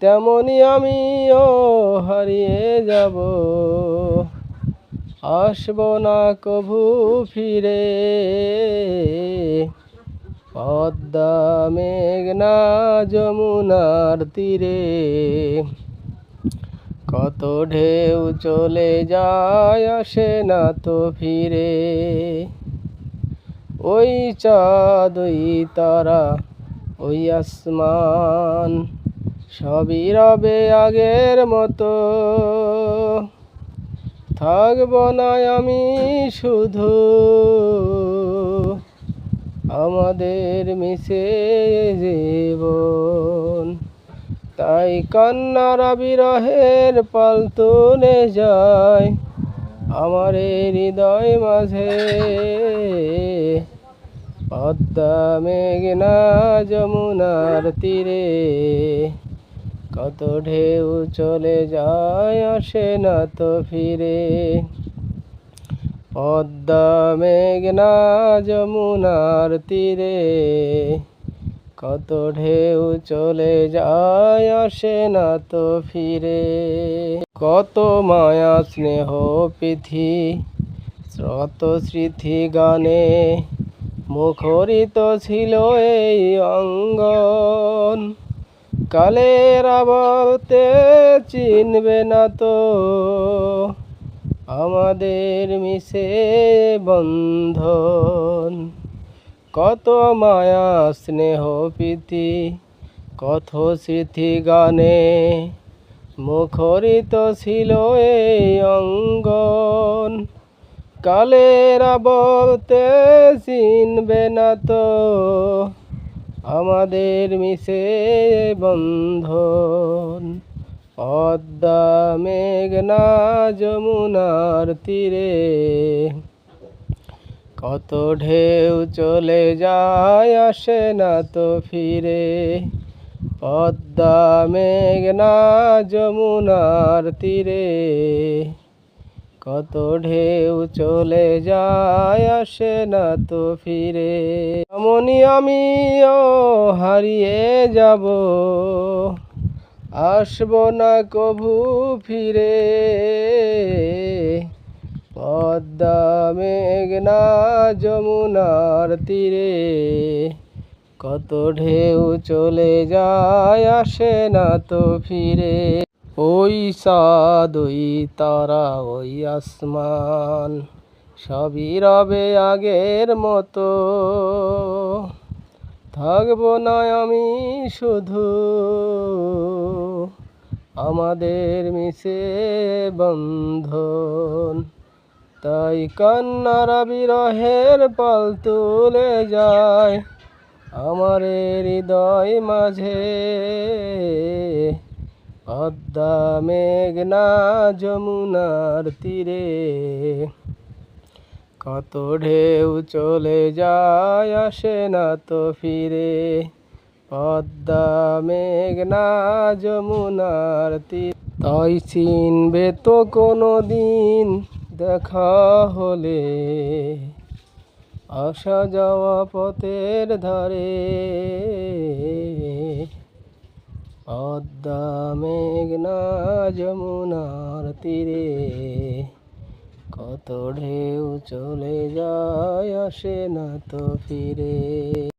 তেমনি আমিও হারিয়ে যাব। আসব না কভু ফিরে। পদ্মা মেঘনা যমুনার তীরে। কত ঢেউ চলে যায়, আসে না তো ফিরে। ওই চাঁদ ওই তারা, ওই আসমান। সবই রবে আগের মতো। থাকব না আমি শুধু। আমাদের মিশে জীবন। তাই কান্নার বিরহের পাল তুলে যায় আমার হৃদয় মাঝে। পদ্মা, মেঘনা, যমুনার তীরে। কত ঢেউ চলে যায়, আসে না তো ফিরে। পদ্মা মেঘনা যমুনার তীরে। কত ঢেউ চলে যায়, আসে না তো ফিরে। কত মায়া স্নেহ পিথি, স্রত স্মৃতি গানে মুখরিত ছিল এই অঙ্গন। কালের আবতে চিনবে না তো। আমাদের মিশে বন্ধন। কত মায়া, স্নেহ, প্রীতি, কত স্মৃতি গানে মুখরিত ছিল এই অঙ্গন। কালের আবতে চিনবে না তো। আমাদের মিশে বন্ধন। পদ্মা, মেঘনা, যমুনার তীরে। কত ঢেউ চলে যায়, আসে না তো ফিরে। পদ্মা, মেঘনা, যমুনার তীরে। কত ঢেউ চলে যায়, আসে না তো ফিরে। এমনই আমিও হারিয়ে যাব। আসব না কভু ফিরে। পদ্মা মেঘনা যমুনার তীরে। কত ঢেউ চলে যায়, আসে না তো ফিরে। ওই সাদ ওই তারা, ওই আসমান, সবই রবে আগের মতো। থাকব না আমি শুধু, আমাদের মিশে বন্ধন। তাই কান্নার বিরহের পাল তুলে যায় আমার হৃদয় মাঝে। পদ্মা মেঘনা যমুনার তীরে, কত ঢেউ চলে যায় আসে না তো ফিরে। পদ্মা মেঘনা যমুনার তীর, তাই চিনবে তো কোনো দিন দেখা হলে। আসা যাওয়া পথের ধারে পদ্মা মেঘনা যমুনার তীরে। কত ঢেউ চলে যায় আসে না তো ফিরে।